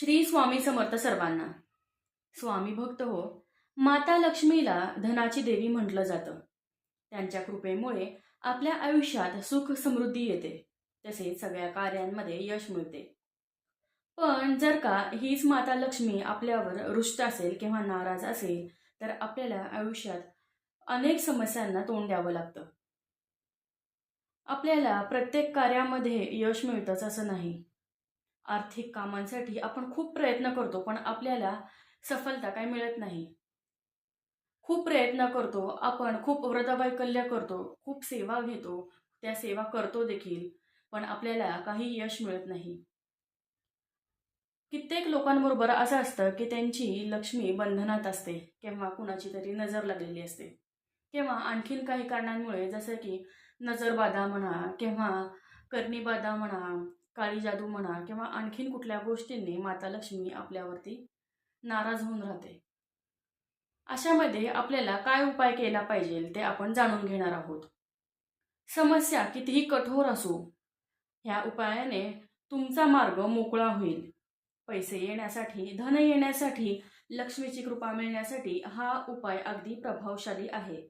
श्री स्वामी समर्थ सर्वांना. स्वामी भक्त हो माता लक्ष्मीला धनाची देवी म्हटलं जातं. त्यांच्या कृपेमुळे आपल्या आयुष्यात सुख समृद्धी येते तसेच सगळ्या कार्यांमध्ये यश मिळते. पण जर का हीच माता लक्ष्मी आपल्यावर रुष्ट असेल किंवा नाराज असेल तर आपल्याला आयुष्यात अनेक समस्यांना तोंड द्यावं लागतं. आपल्याला प्रत्येक कार्यामध्ये यश मिळतंच असं नाही. आर्थिक कामांसाठी आपण खूप प्रयत्न करतो पण आपल्याला सफलता काही मिळत नाही. खूप प्रयत्न करतो आपण खूप व्रतवैकल्य करतो खूप सेवा घेतो त्या सेवा करतो देखील पण आपल्याला काही यश मिळत नाही. कित्येक लोकांबरोबर असं असतं की त्यांची लक्ष्मी बंधनात असते किंवा कुणाची तरी नजर लागलेली असते. किंवा आणखीन काही कारणांमुळे जसं की नजरबाधा म्हणा किंवा करणीबाधा म्हणा काळी जादू म्हणा किंवा आणखीन कुठल्या गोष्टींनी माता लक्ष्मी आपल्यावरती नाराज होऊन राहते. अशामध्ये आपल्याला काय उपाय केला पाहिजे ते आपण जाणून घेणार आहोत. समस्या कितीही कठोर असो ह्या उपायाने तुमचा मार्ग मोकळा होईल. पैसे येण्यासाठी धन येण्यासाठी लक्ष्मीची कृपा मिळण्यासाठी हा उपाय अगदी प्रभावशाली आहे.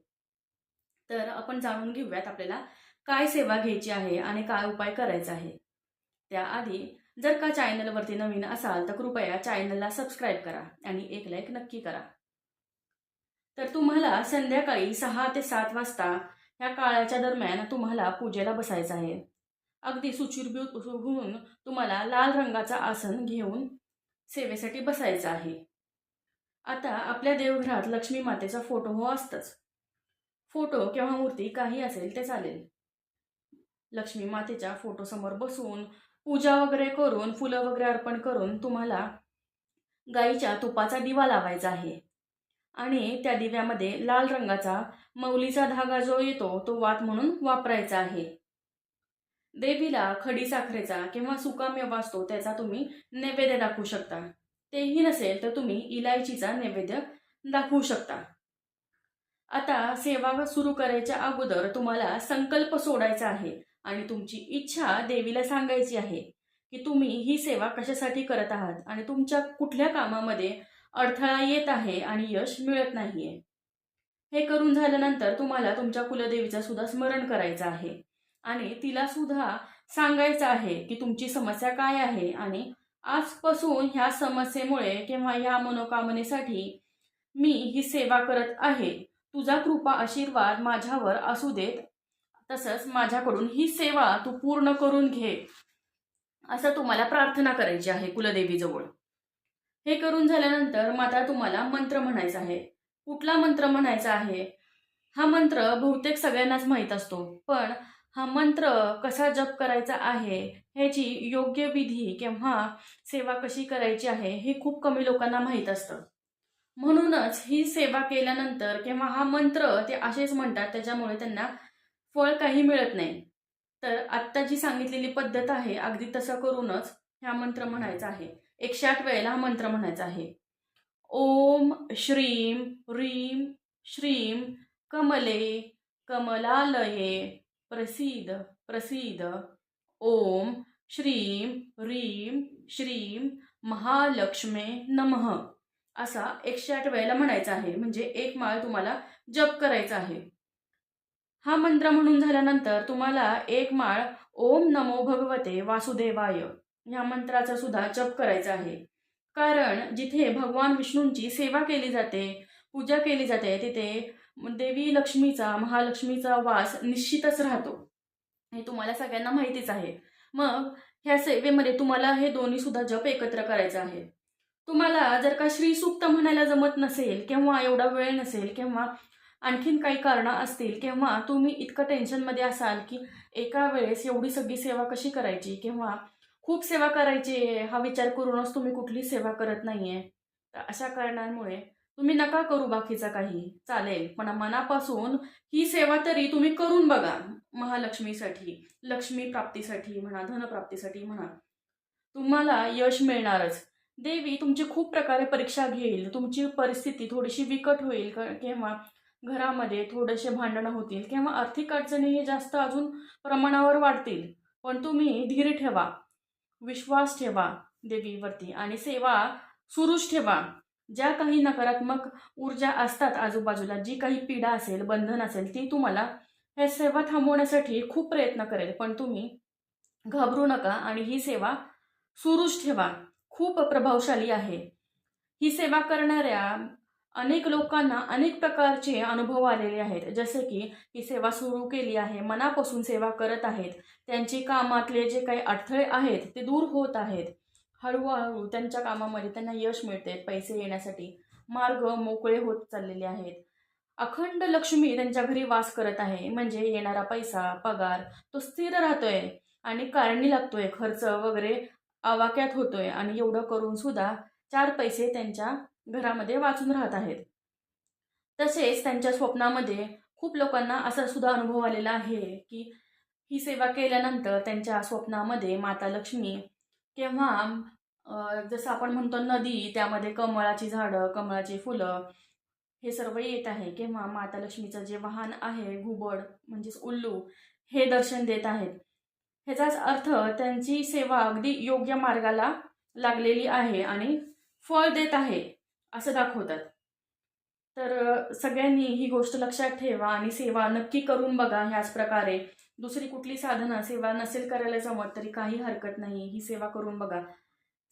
तर आपण जाणून घेऊयात आपल्याला काय सेवा घ्यायची आहे आणि काय उपाय करायचा आहे. त्याआधी जर का चॅनलवरती नवीन असाल तर कृपया चॅनलला सबस्क्राईब करा आणि एक लाईक नक्की करा. तर तुम्हाला संध्याकाळी सहा ते सात वाजता ह्या काळाच्या दरम्यान तुम्हाला पूजेला बसायचं आहे. अगदी सुचिरभूत होऊन तुम्हाला लाल रंगाचा आसन घेऊन सेवेसाठी बसायचं आहे. आता आपल्या देवघरात लक्ष्मी मातेचा फोटो हो असतंच. फोटो किंवा मूर्ती काही असेल ते चालेल. लक्ष्मी मातेच्या फोटोसमोर बसून पूजा वगैरे करून फुलं वगैरे अर्पण करून तुम्हाला गाईच्या तुपाचा दिवा लावायचा आहे. आणि त्या दिव्यामध्ये लाल रंगाचा मौलीचा धागा जो येतो तो वात म्हणून वापरायचा आहे. देवीला खडी साखरेचा किंवा सुकामेवा असतो त्याचा तुम्ही नैवेद्य दाखवू शकता. तेही नसेल तर तुम्ही इलायचीचा नैवेद्य दाखवू शकता. आता सेवा सुरू करायच्या अगोदर तुम्हाला संकल्प सोडायचा आहे. आणि तुमची इच्छा देवीला सांगायची आहे की तुम्ही ही सेवा कशासाठी करत आहात आणि तुमच्या कुठल्या कामामध्ये अडथळा येत आहे आणि यश मिळत नाहीये. हे करून झाल्यानंतर तुम्हाला तुमच्या कुलदेवीचं सुद्धा स्मरण करायचं आहे. आणि तिला सुद्धा सांगायचं आहे की तुमची समस्या काय आहे आणि आजपासून ह्या समस्येमुळे किंवा ह्या मनोकामनेसाठी मी ही सेवा करत आहे. तुझा कृपा आशीर्वाद माझ्यावर असू देत. तसंच माझ्याकडून ही सेवा तू पूर्ण करून घे. असं तुम्हाला प्रार्थना करायची आहे कुलदेवीजवळ. हे करून झाल्यानंतर माता तुम्हाला मंत्र म्हणायचा आहे. कुठला मंत्र म्हणायचा आहे? हा मंत्र बहुतेक सगळ्यांनाच माहीत असतो पण हा मंत्र कसा जप करायचा आहे ह्याची योग्य विधी किंवा सेवा कशी करायची आहे हे खूप कमी लोकांना माहीत असतं. म्हणूनच ही सेवा केल्यानंतर किंवा हा मंत्र ते असेच म्हणतात त्याच्यामुळे त्यांना फळ काही मिळत नाही. तर आत्ता जी सांगितलेली पद्धत आहे अगदी तसं करूनच हा मंत्र म्हणायचा आहे. एकशे आठ वेळेला हा मंत्र म्हणायचा आहे. ओम श्रीम ह्रीम श्रीम कमले कमलालये प्रसीद प्रसीद. ओम श्रीम ह्रीम श्रीम महालक्ष्मे नमः असा एकशे आठ वेळेला म्हणायचा आहे. म्हणजे एक माळ तुम्हाला जप करायचा आहे. हा मंत्र म्हणून झाल्यानंतर तुम्हाला एक माळ ओम नमो भगवते वासुदेवाय या मंत्राचा सुद्धा जप करायचा आहे. कारण जिथे भगवान विष्णूंची सेवा केली जाते पूजा केली जाते तिथे देवी लक्ष्मीचा महालक्ष्मीचा वास निश्चितच राहतो. हे तुम्हाला सगळ्यांना माहितीच आहे. मग ह्या सेवेमध्ये तुम्हाला हे दोन्ही सुद्धा जप एकत्र करायचं आहे. तुम्हाला जर का श्री सुक्त म्हणायला जमत नसेल किंवा एवढा वेळ नसेल किंवा आणखीन काही कारणं असतील किंवा तुम्ही इतकं टेन्शनमध्ये असाल की एका वेळेस एवढी सगळी सेवा कशी करायची किंवा खूप सेवा करायची आहे हा विचार करूनच तुम्ही कुठली सेवा करत नाहीये. तर अशा कारणांमुळे तुम्ही नका करू बाकीचा काही. चालेल. पण मनापासून ही सेवा तरी तुम्ही करून बघा. महालक्ष्मीसाठी लक्ष्मी प्राप्तीसाठी म्हणा धनप्राप्तीसाठी म्हणा. तुम्हाला यश मिळणारच. देवी तुमची खूप प्रकारे परीक्षा घेईल. तुमची परिस्थिती थोडीशी विकट होईल किंवा घरामध्ये थोडेसे भांडणं होतील किंवा आर्थिक अडचणी हे जास्त अजून प्रमाणावर वाढतील. पण तुम्ही धीर ठेवा विश्वास ठेवा देवीवरती आणि सेवा सुरूच ठेवा. ज्या काही नकारात्मक ऊर्जा असतात आजूबाजूला जी काही पीडा असेल बंधन असेल ती तुम्हाला हे सेवा थांबवण्यासाठी खूप प्रयत्न करेल. पण तुम्ही घाबरू नका आणि ही सेवा सुरूच ठेवा. खूप प्रभावशाली आहे. ही सेवा करणाऱ्या अनेक लोकांना अनेक प्रकारचे अनुभव आलेले आहेत. जसे की ही सेवा सुरू केली आहे मनापासून सेवा करत आहेत. त्यांची कामातले जे काही अडथळे आहेत ते दूर होत आहेत. हळूहळू त्यांच्या कामामध्ये त्यांना यश मिळते पैसे येण्यासाठी मार्ग मोकळे होत चाललेले आहेत. अखंड लक्ष्मी त्यांच्या घरी वास करत आहे म्हणजे येणारा पैसा पगार तो स्थिर राहतोय आणि कारणी लागतोय खर्च वगैरे आवाक्यात होतोय आणि एवढं करून सुद्धा चार पैसे त्यांच्या घरामध्ये वाचून राहत आहेत. तसेच त्यांच्या स्वप्नामध्ये खूप लोकांना असा सुद्धा अनुभव आलेला आहे की ही सेवा केल्यानंतर त्यांच्या स्वप्नामध्ये माता लक्ष्मी केव्हा जसं आपण म्हणतो नदी त्यामध्ये कमळाची झाडं कमळाची फुलं हे सर्व येत आहे किंवा माता लक्ष्मीचं जे वाहन आहे घुबड म्हणजेच उल्लू हे दर्शन देत आहेत. ह्याचाच अर्थ त्यांची सेवा अगदी योग्य मार्गाला लागलेली आहे आणि फळ देत आहे. असं दाखवतात. तर सगळ्यांनी ही गोष्ट लक्षात ठेवा आणि सेवा नक्की करून बघा ह्याच प्रकारे. दुसरी कुठली साधनं सेवा नसेल करायला जमत तरी काही हरकत नाही ही सेवा करून बघा.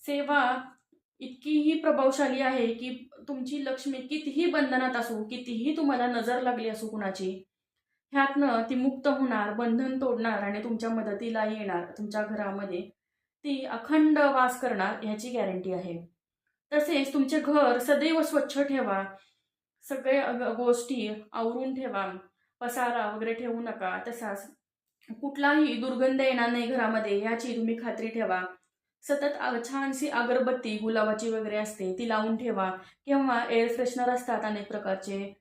सेवा इतकीही प्रभावशाली आहे की तुमची लक्ष्मी कितीही बंधनात असू कितीही तुम्हाला नजर लागली असू कुणाची ह्यातनं ती मुक्त होणार बंधन तोडणार आणि तुमच्या मदतीला येणार तुमच्या घरामध्ये ती अखंड वास करणार ह्याची गॅरंटी आहे. तसेच तुमचे घर सदैव स्वच्छ ठेवा. सगळे गोष्टी आवरून ठेवा. पसारा वगैरे ठेवू नका. तसाच कुठलाही दुर्गंध येणार नाही घरामध्ये याची तुम्ही खात्री ठेवा. सतत छानशी अगरबत्ती गुलाबाची वगैरे असते ती लावून ठेवा. किंवा एअर फ्रेशनर असतात अनेक प्रकारचे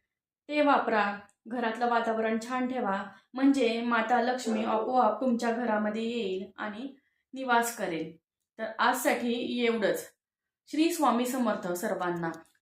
ते वापरा. घरातलं वातावरण छान ठेवा. म्हणजे माता लक्ष्मी आपोआप तुमच्या घरामध्ये येईल आणि निवास करेल. तर आजसाठी एवढंच. श्री स्वामी समर्थ सर्वांना.